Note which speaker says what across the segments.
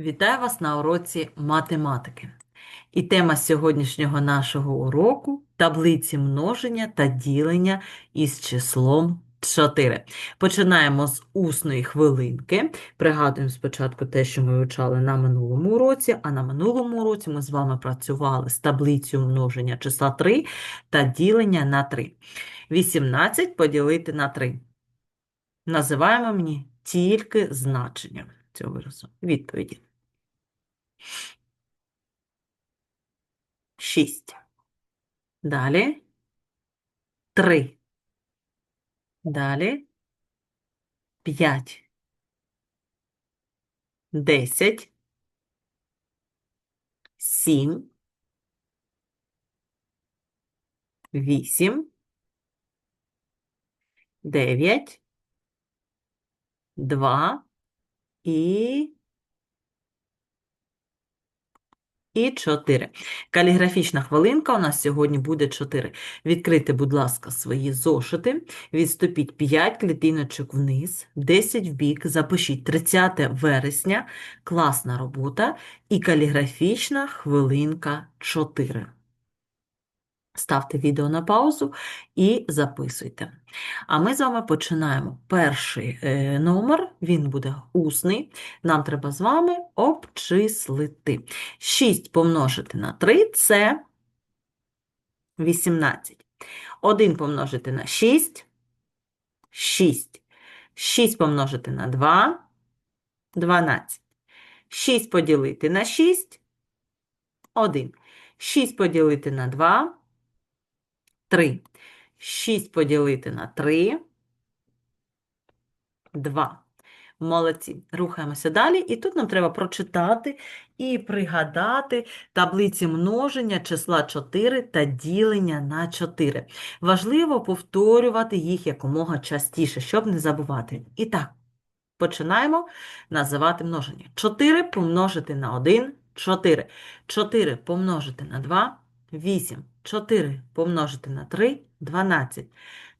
Speaker 1: Вітаю вас на уроці математики. І тема сьогоднішнього нашого уроку таблиці множення та ділення із числом 4. Починаємо з усної хвилинки. Пригадуємо спочатку те, що ми вивчали на минулому уроці, а на минулому уроці ми з вами працювали з таблицею множення числа 3 та ділення на 3. 18 поділити на 3. Називаємо мені тільки значення цього виразу. Відповіді. 6. Далі 3. Далі 5. 10. 7. 8. 9. 2 і І 4. Каліграфічна хвилинка у нас сьогодні буде 4. Відкрийте, будь ласка, свої зошити. Відступіть 5 клітиночок вниз, 10 вбік. Запишіть 30 вересня. Класна робота. І каліграфічна хвилинка 4. Ставте відео на паузу і записуйте. А ми з вами починаємо. Перший е, номер, він буде усний. Нам треба з вами обчислити. 6 помножити на 3 – це 18. 1 помножити на 6 – 6. 6 помножити на 2 – 12. 6 поділити на 6 – 1. 6 поділити на 2 – 3. 6 поділити на 3 – 2. Молодці. Рухаємося далі. І тут нам треба прочитати і пригадати таблиці множення числа 4 та ділення на 4. Важливо повторювати їх якомога частіше, щоб не забувати. І так, починаємо називати множення. 4 помножити на 1 – 4. 4 помножити на 2 – 8. 4 помножити на 3 – 12.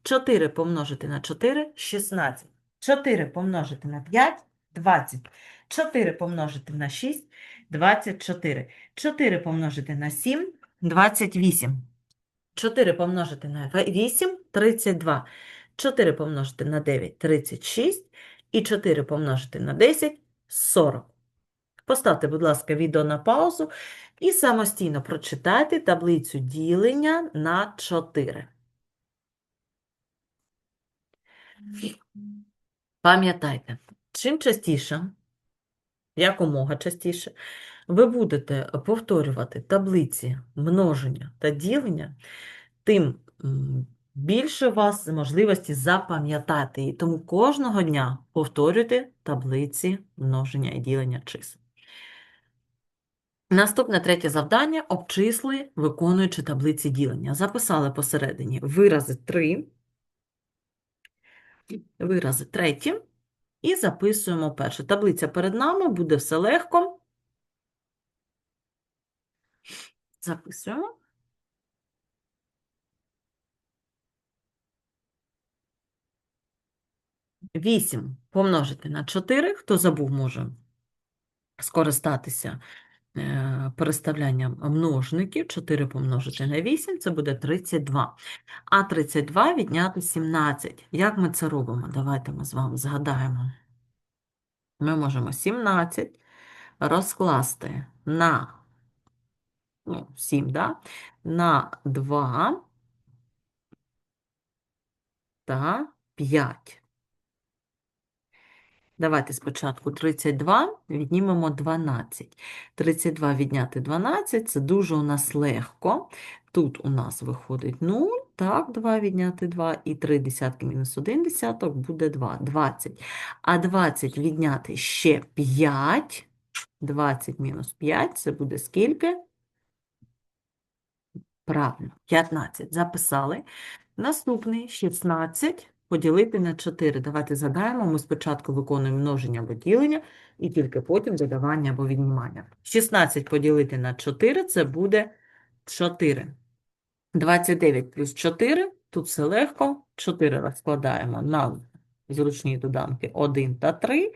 Speaker 1: 4 помножити на 4 – 16. 4 помножити на 5 – 20. 4 помножити на 6 – 24. 4 помножити на 7 – 28. 4 помножити на 8 – 32. 4 помножити на 9 – 36. І 4 помножити на 10 – 40. Поставте, будь ласка, відео на паузу і самостійно прочитайте таблицю ділення на 4. Пам'ятайте, чим частіше, якомога частіше, ви будете повторювати таблиці множення та ділення, тим більше у вас можливості запам'ятати її. Тому кожного дня повторюйте таблиці множення і ділення чисел. Наступне третє завдання – обчисли, виконуючи таблиці ділення. Записали посередині вирази 3, вирази треті і записуємо перше. Таблиця перед нами, буде все легко. Записуємо. Вісім помножити на 4. Хто забув, може скористатися е, переставлянням множників. 4 помножити на 8 – це буде 32. А 32 відняти 17. Як ми це робимо? Давайте ми з вами згадаємо. Ми можемо 17 розкласти на ну, 7, да? на 2 та 5. Давайте спочатку 32 віднімемо 12. 32 відняти 12 – це дуже у нас легко. Тут у нас виходить 0, так, 2 відняти 2, і 3 десятки мінус 1 десяток буде 2, 20. А 20 відняти ще 5, 20 мінус 5 – це буде скільки? Правильно, 15. Записали. Наступний 16 поділити на 4. Давайте задаємо. Ми спочатку виконуємо множення або ділення, і тільки потім додавання або віднімання. 16 поділити на 4 – це буде 4. 29 плюс 4, тут все легко. 4 розкладаємо на зручні доданки 1 та 3.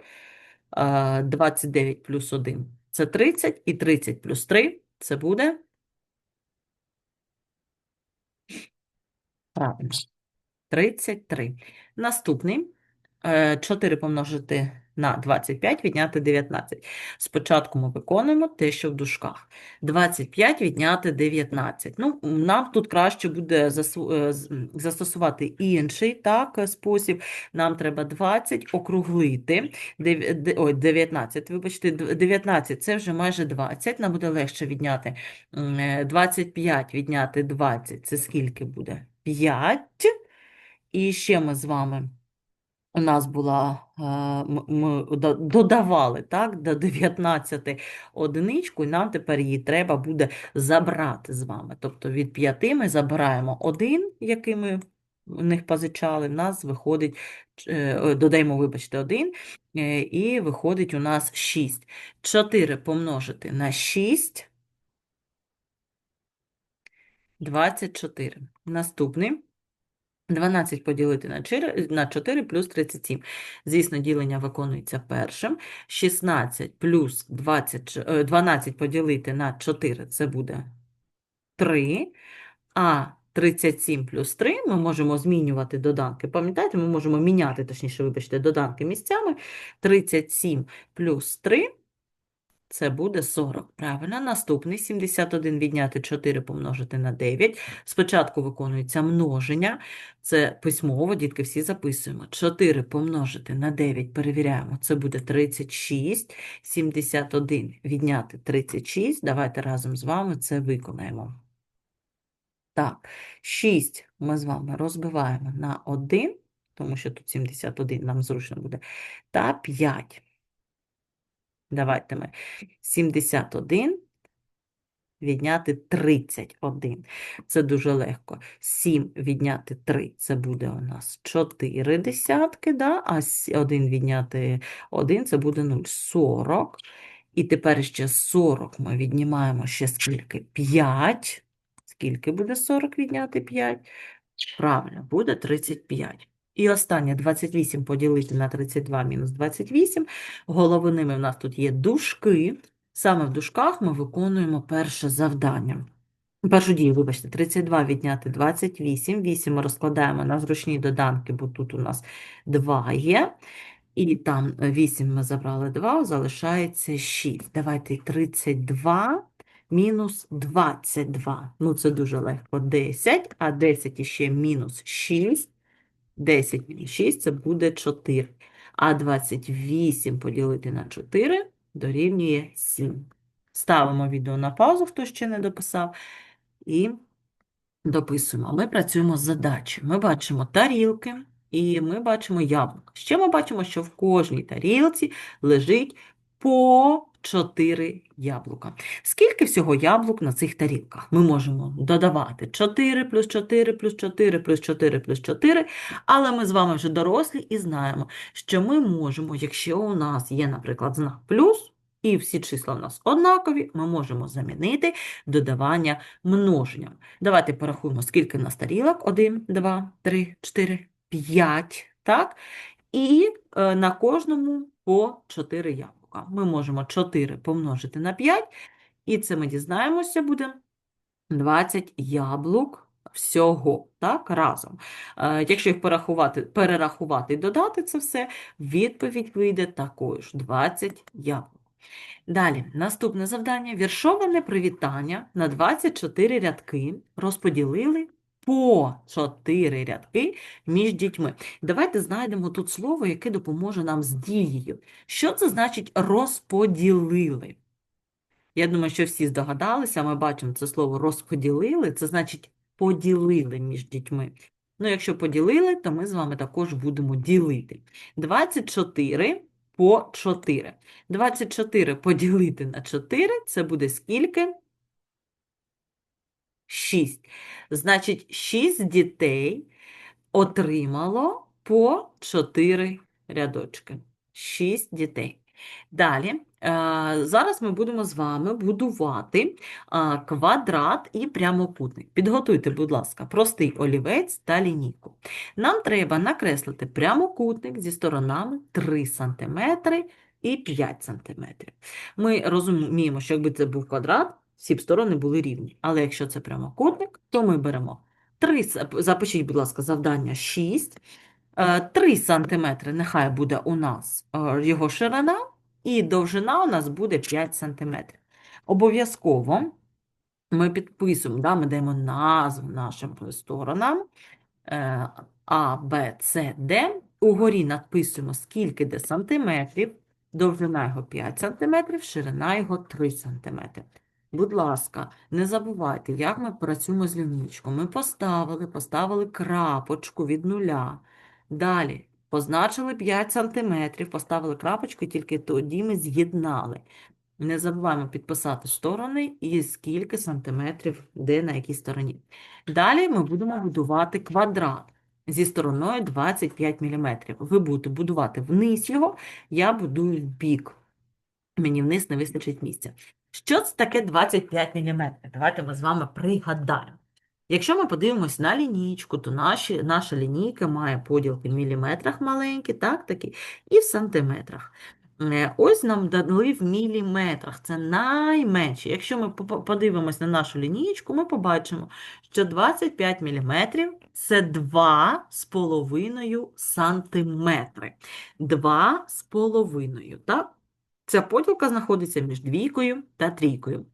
Speaker 1: е, 29 плюс 1 – це 30, і 30 плюс 3 – це буде? Правильно. 33. Наступний. Е, 4 помножити на 25, відняти 19. Спочатку ми виконуємо те, що в дужках. 25 відняти 19. Ну, нам тут краще буде е, застосувати інший так, е, спосіб. Нам треба 20 округлити. Ой, 19, вибачте, 19 – це вже майже 20. Нам буде легше відняти. Е, 25 відняти 20 – це скільки буде? 5. І ще ми з вами, у нас була, е, ми додавали, так, до 19 одиничку, і нам тепер її треба буде забрати з вами. Тобто від 5 ми забираємо 1, який ми в них позичали, в нас виходить, е, додаємо, вибачте, 1, і виходить у нас 6. 4 помножити на 6 – 24. Наступний. 12 поділити на 4, на 4 плюс 37. Звісно, ділення виконується першим. 16 плюс 20, е, 12 поділити на 4 – це буде 3. А 37 плюс 3 ми можемо змінювати доданки. Пам'ятаєте, ми можемо міняти, точніше, вибачте, доданки місцями. 37 плюс 3 це буде 40. Правильно. Наступний 71 відняти 4 помножити на 9. Спочатку виконується множення. Це письмово, дітки, всі записуємо. 4 помножити на 9, перевіряємо. Це буде 36. 71 відняти 36. Давайте разом з вами це виконаємо. Так, 6 ми з вами розбиваємо на 1, тому що тут 71 нам зручно буде, та 5. Давайте ми 71 відняти 31. Це дуже легко. 7 відняти 3 – це буде у нас 4 десятки, да? а 1 відняти 1 – це буде 0. 40. І тепер ще 40 ми віднімаємо ще скільки? 5. Скільки буде 40 відняти 5? Правильно, буде 35. І останнє 28 поділити на 32 мінус 28. Головними в нас тут є дужки. Саме в дужках ми виконуємо перше завдання. Першу дію, вибачте, 32 відняти 28. 8 ми розкладаємо на зручні доданки, бо тут у нас 2 є. І там 8 ми забрали 2, залишається 6. Давайте 32 мінус 22. Ну, це дуже легко. 10, а 10 іще мінус 6. 10 мінус 6 – це буде 4. А 28 поділити на 4 дорівнює 7. Ставимо відео на паузу, хто ще не дописав, і дописуємо. Ми працюємо з задачею. Ми бачимо тарілки і ми бачимо яблука. Ще ми бачимо, що в кожній тарілці лежить по 4 яблука. Скільки всього яблук на цих тарілках? Ми можемо додавати 4 плюс 4 плюс 4 плюс 4 плюс 4, але ми з вами вже дорослі і знаємо, що ми можемо, якщо у нас є, наприклад, знак плюс, і всі числа у нас однакові, ми можемо замінити додавання множенням. Давайте порахуємо, скільки в нас тарілок. 1, 2, 3, 4, 5, так? І е, на кожному по 4 яблука. Ми можемо 4 помножити на 5, і це ми дізнаємося буде 20 яблук всього, так, разом. Е, Якщо їх порахувати, перерахувати і додати це все, відповідь вийде такою ж 20 яблук. Далі, наступне завдання. Віршоване привітання на 24 рядки розподілили по 4 рядки між дітьми. Давайте знайдемо тут слово, яке допоможе нам з дією. Що це значить розподілили? Я думаю, що всі здогадалися, ми бачимо це слово розподілили, це значить поділили між дітьми. Ну, якщо поділили, то ми з вами також будемо ділити. 24 по 4. 24 поділити на 4 – це буде скільки? 6. Значить, 6 дітей отримало по 4 рядочки. 6 дітей. Далі, е, зараз ми будемо з вами будувати е, квадрат і прямокутник. Підготуйте, будь ласка, простий олівець та лінійку. Нам треба накреслити прямокутник зі сторонами 3 см і 5 см. Ми розуміємо, що якби це був квадрат, всі б сторони були рівні. Але якщо це прямокутник, то ми беремо 3, запишіть, будь ласка, завдання 6. 3 см нехай буде у нас е, його ширина, і довжина у нас буде 5 см. Обов'язково ми підписуємо, да, ми даємо назву нашим сторонам е, А, Б, С, Д. Угорі надписуємо, скільки де сантиметрів, довжина його 5 см, ширина його 3 см. Будь ласка, не забувайте, як ми працюємо з лінійкою. Ми поставили, поставили крапочку від нуля. Далі позначили 5 см, поставили крапочку, і тільки тоді ми з'єднали. Не забуваємо підписати сторони і скільки сантиметрів де на якій стороні. Далі ми будемо будувати квадрат зі стороною 25 мм. Ви будете будувати вниз його, я будую бік. Мені вниз не вистачить місця. Що це таке 25 мм? Давайте ми з вами пригадаємо. Якщо ми подивимось на лінійку, то наші, наша лінійка має поділки в міліметрах маленькі, так, такі, і в сантиметрах. Е, ось нам дали в міліметрах, це найменше. Якщо ми подивимось на нашу лінійку, ми побачимо, що 25 мм – це 2,5 сантиметри. 2,5, так? Ця поділка знаходиться між двійкою та трійкою.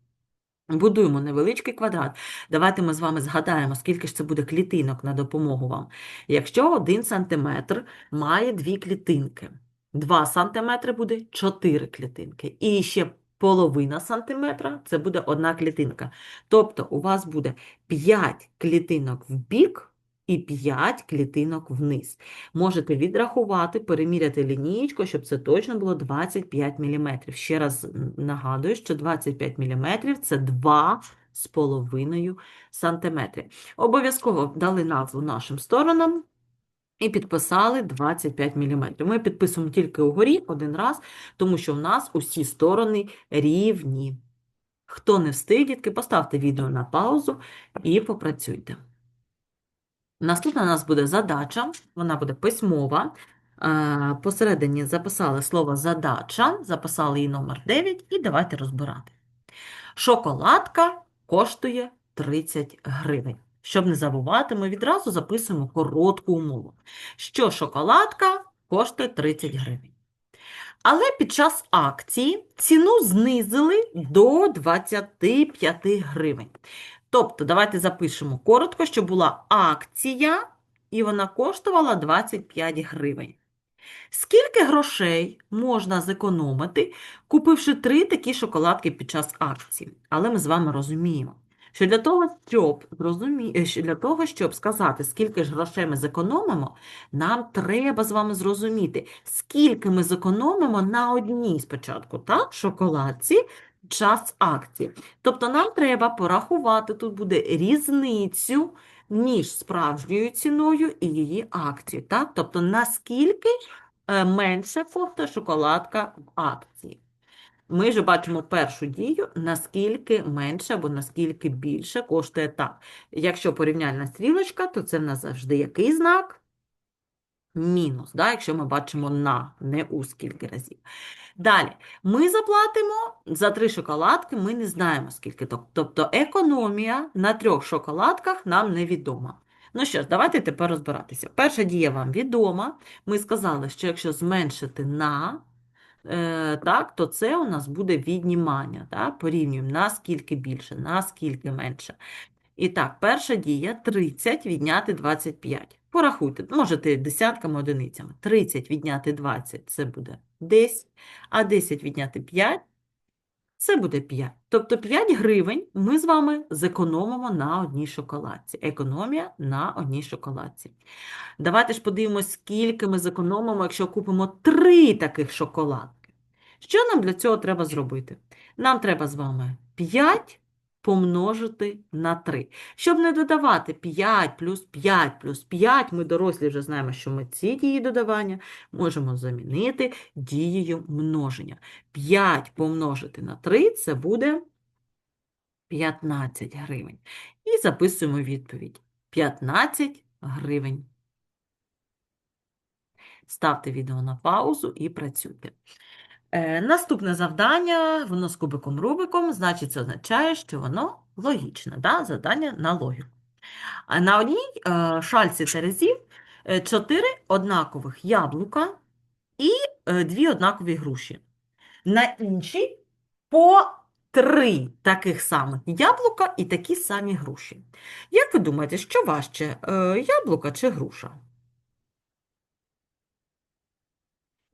Speaker 1: Будуємо невеличкий квадрат. Давайте ми з вами згадаємо, скільки ж це буде клітинок на допомогу вам. Якщо 1 см має дві клітинки, 2 см буде 4 клітинки. І ще половина сантиметра це буде одна клітинка. Тобто у вас буде 5 клітинок в бік і 5 клітинок вниз. Можете відрахувати, переміряти лінієчку, щоб це точно було 25 мм. Ще раз нагадую, що 25 мм це 2,5 см. Обов'язково дали назву нашим сторонам. І підписали 25 мм. Ми підписуємо тільки угорі один раз, тому що в нас усі сторони рівні. Хто не встиг, дітки, поставте відео на паузу і попрацюйте. Наступна у нас буде задача, вона буде письмова. Е, посередині записали слово задача, записали її номер 9 і давайте розбирати. Шоколадка коштує 30 гривень. Щоб не забувати, ми відразу записуємо коротку умову, що шоколадка коштує 30 гривень. Але під час акції ціну знизили до 25 гривень. Тобто, давайте запишемо коротко, що була акція, і вона коштувала 25 гривень. Скільки грошей можна зекономити, купивши три такі шоколадки під час акції? Але ми з вами розуміємо, що для того, щоб зрозумі... Е, для того, щоб сказати, скільки ж грошей ми зекономимо, нам треба з вами зрозуміти, скільки ми зекономимо на одній спочатку так, шоколадці час акції. Тобто нам треба порахувати, тут буде різницю між справжньою ціною і її акцією. Так? Тобто, наскільки е, менше коштує шоколадка в акції. Ми ж бачимо першу дію, наскільки менше або наскільки більше коштує так. Якщо порівняльна стрілочка, то це в нас завжди який знак? Мінус, да? якщо ми бачимо на, не у скільки разів. Далі, ми заплатимо за три шоколадки, ми не знаємо, скільки. Тобто економія на трьох шоколадках нам невідома. Ну що ж, давайте тепер розбиратися. Перша дія вам відома. Ми сказали, що якщо зменшити на, е, так, то це у нас буде віднімання. Так? Порівнюємо наскільки більше, наскільки менше. І так, перша дія 30 відняти 25. Порахуйте, можете десятками одиницями. 30 відняти 20 це буде 10, а 10 відняти 5 це буде 5. Тобто 5 гривень ми з вами зекономимо на одній шоколадці. Економія на одній шоколадці. Давайте ж подивимося, скільки ми зекономимо, якщо купимо 3 таких шоколадки. Що нам для цього треба зробити? Нам треба з вами 5 помножити на 3. Щоб не додавати 5 плюс 5 плюс 5, ми дорослі вже знаємо, що ми ці дії додавання можемо замінити дією множення. 5 помножити на 3 це буде 15 гривень. І записуємо відповідь. 15 гривень. Ставте відео на паузу і працюйте. Е, наступне завдання, воно з кубиком Рубиком, значить, це означає, що воно логічне, да? Завдання на логіку. А на одній е, шальці терезів е, чотири однакових яблука і дві однакові груші. На іншій по три таких самих яблука і такі самі груші. Як ви думаєте, що важче, яблука чи груша?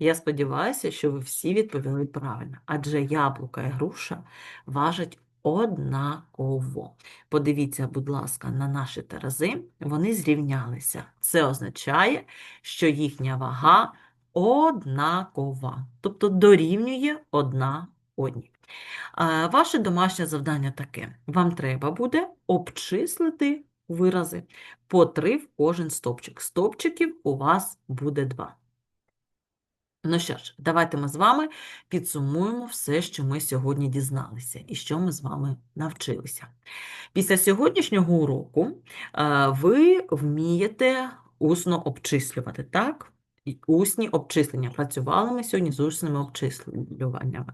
Speaker 1: Я сподіваюся, що ви всі відповіли правильно, адже яблука і груша важать однаково. Подивіться, будь ласка, на наші терези, вони зрівнялися. Це означає, що їхня вага однакова, тобто дорівнює одна одній. Ваше домашнє завдання таке: вам треба буде обчислити вирази по три в кожен стовпчик. Стовпчиків у вас буде два. Ну що ж, давайте ми з вами підсумуємо все, що ми сьогодні дізналися і що ми з вами навчилися. Після сьогоднішнього уроку е, ви вмієте усно обчислювати, так? Усні обчислення. Працювали ми сьогодні з усними обчислюваннями.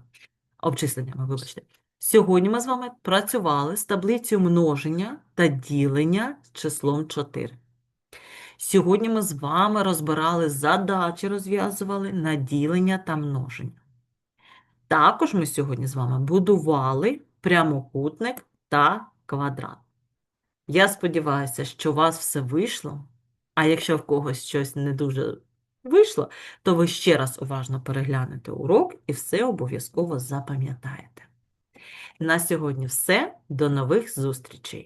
Speaker 1: Обчисленнями, вибачте. Сьогодні ми з вами працювали з таблицею множення та ділення з числом 4. Сьогодні ми з вами розбирали задачі, розв'язували на ділення та множення. Також ми сьогодні з вами будували прямокутник та квадрат. Я сподіваюся, що у вас все вийшло, а якщо в когось щось не дуже вийшло, то ви ще раз уважно переглянете урок і все обов'язково запам'ятаєте. На сьогодні все. До нових зустрічей!